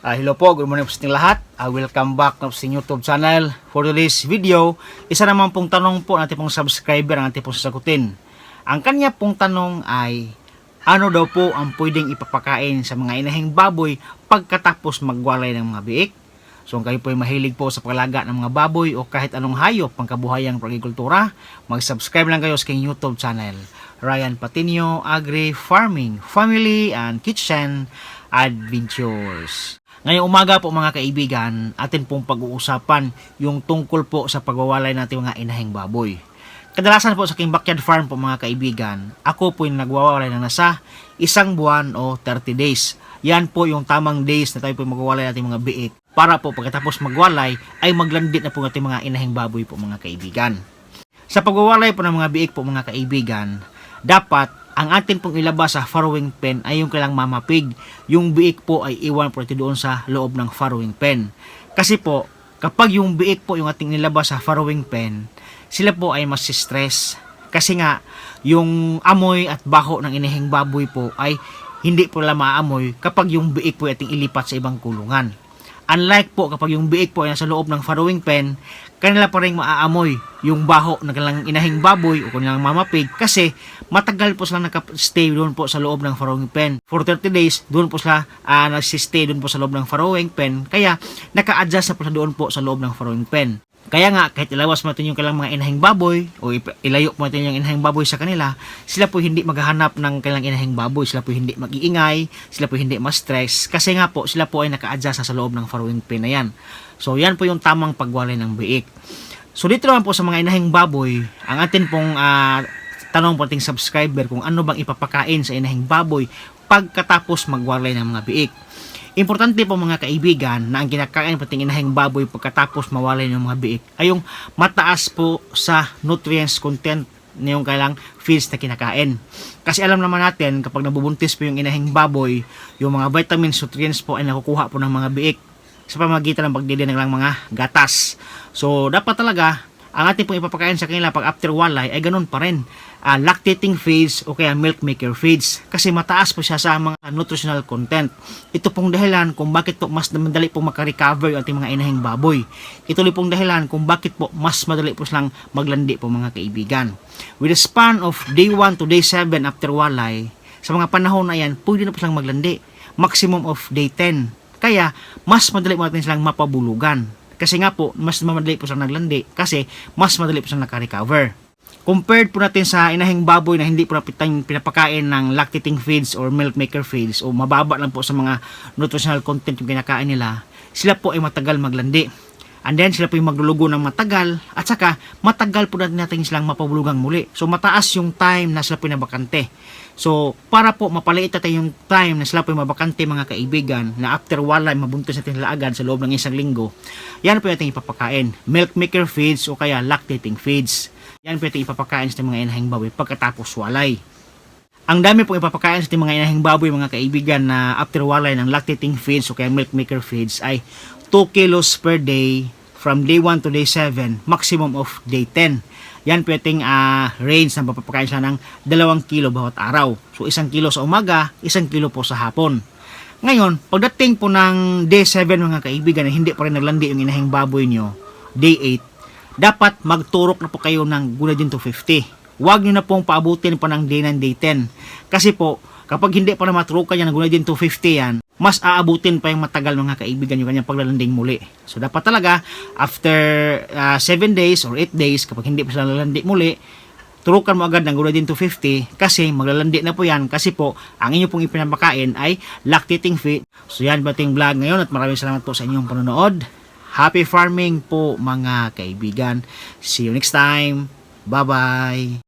Ah, hello po, good morning po sa lahat. Ah, welcome back na po sa YouTube channel. For today's video, isa naman pong tanong po natin pong subscriber ang ating pong sasagutin. Ang kanya pong tanong ay, ano daw po ang pwedeng ipapakain sa mga inahing baboy pagkatapos magwalay ng mga biik? So kung kayo po ay mahilig po sa paglaga ng mga baboy o kahit anong hayop pangkabuhayang pagkikultura, mag-subscribe lang kayo sa aking YouTube channel. Ryan Patinio Agri Farming, Family and Kitchen Adventures. Ngayong umaga po mga kaibigan, atin pong pag-uusapan yung tungkol po sa pagwawalay natin mga inahing baboy. Kadalasan po sa aking backyard farm po mga kaibigan, ako po yung nagwawalay na nasa isang buwan o 30 days. Yan po yung tamang days na tayo po magwawalay natin mga biik para po pagkatapos magwalay ay maglandit na po natin mga inahing baboy po mga kaibigan. Sa pagwawalay po ng mga biik po mga kaibigan, dapat ang atin pong ilabas sa farrowing pen ay yung kailang mamapig. Yung biik po ay iwan po doon sa loob ng farrowing pen. Kasi po, kapag yung biik po yung ating nilabas sa farrowing pen, sila po ay mas stress. Kasi nga, yung amoy at baho ng inihing baboy po ay hindi po nila maamoy kapag yung biik po ating ilipat sa ibang kulungan. Unlike po kapag yung biik po ay nasa loob ng farrowing pen, kanila pa rin maaamoy yung baho ng kanilang inahing baboy o kanilang mamapig kasi matagal po sila nakastay doon po sa loob ng farrowing pen. For 30 days, doon po sila uh, nagsistay doon po sa loob ng farrowing pen kaya naka-adjust na po sila doon po sa loob ng farrowing pen. Kaya nga, kahit ilawas mo natin yung kailang mga inahing baboy o ilayo mo natin yung inahing baboy sa kanila, sila po hindi maghahanap ng kailang inahing baboy, sila po hindi mag-iingay, sila po hindi ma-stress, kasi nga po, sila po ay naka-adjust sa loob ng farrowing pen na yan. So, yan po yung tamang pagwalay ng biik. So, dito naman po sa mga inahing baboy, ang atin pong ah, tanong po ating subscriber kung ano bang ipapakain sa inahing baboy pagkatapos magwalay ng mga biik. Importante po mga kaibigan na ang kinakain pating inahing baboy pagkatapos mawalay ng mga biik ay yung mataas po sa nutrients content na yung kailang feeds na kinakain. Kasi alam naman natin kapag nabubuntis po yung inahing baboy, yung mga vitamins, nutrients po ay nakukuha po ng mga biik sa pamagitan ng pagdili ng mga gatas. So dapat talaga ang ating pong ipapakain sa kanila pag after walay ay ganun pa rin. Ah, lactating feeds o kaya milk maker feeds kasi mataas po siya sa mga nutritional content. Ito pong dahilan kung bakit po mas madali pong makarecover yung ating mga inahing baboy. Ito rin pong dahilan kung bakit po mas madali po silang maglandi po mga kaibigan. With a span of day 1 to day 7 after walay, sa mga panahon na yan, pwede na po silang maglandi. Maximum of day 10. Kaya, mas madali po natin silang mapabulugan. Kasi nga po, mas madali po silang naglandi kasi mas madali po silang nakarecover. Compared po natin sa inahing baboy na hindi po napitang pinapakain ng lactating feeds or milk maker feeds o mababa lang po sa mga nutritional content yung kinakain nila, sila po ay matagal maglandi. And then sila po yung maglulugo ng matagal at saka matagal po natin natin silang mapabulugang muli. So mataas yung time na sila po nabakante. So para po mapaliit natin yung time na sila po mabakante mga kaibigan na after walay mabuntos natin sila agad sa loob ng isang linggo, yan po yung ating ipapakain. Milk maker feeds o kaya lactating feeds. Yan po yung ating ipapakain sa mga inahing baboy pagkatapos walay. Ang dami pong ipapakain sa ating mga inahing baboy mga kaibigan na after walay ng lactating feeds o kaya milk maker feeds ay 2 kilos per day from day 1 to day 7, maximum of day 10. Yan yung uh, range ng papapakain siya ng 2 kilo bawat araw. So, isang kilo sa umaga, isang kilo po sa hapon. Ngayon, pagdating po ng day 7 mga kaibigan na hindi pa rin naglandi yung inahing baboy nyo, day 8, dapat magturok na po kayo ng Gunadin 250. Huwag nyo na pong paabutin pa ng day 9, day 10. Kasi po, kapag hindi pa na maturukan yan ng Gunadin 250 yan, mas aabutin pa yung matagal mga kaibigan yung kanyang paglalanding muli. So dapat talaga after 7 days or 8 days kapag hindi pa sila lalandi muli, turukan mo agad ng Gulodin 250 kasi maglalandi na po yan kasi po ang inyo pong ipinapakain ay lactating feed. So yan ba ating vlog ngayon at maraming salamat po sa inyong panonood. Happy farming po mga kaibigan. See you next time. Bye-bye.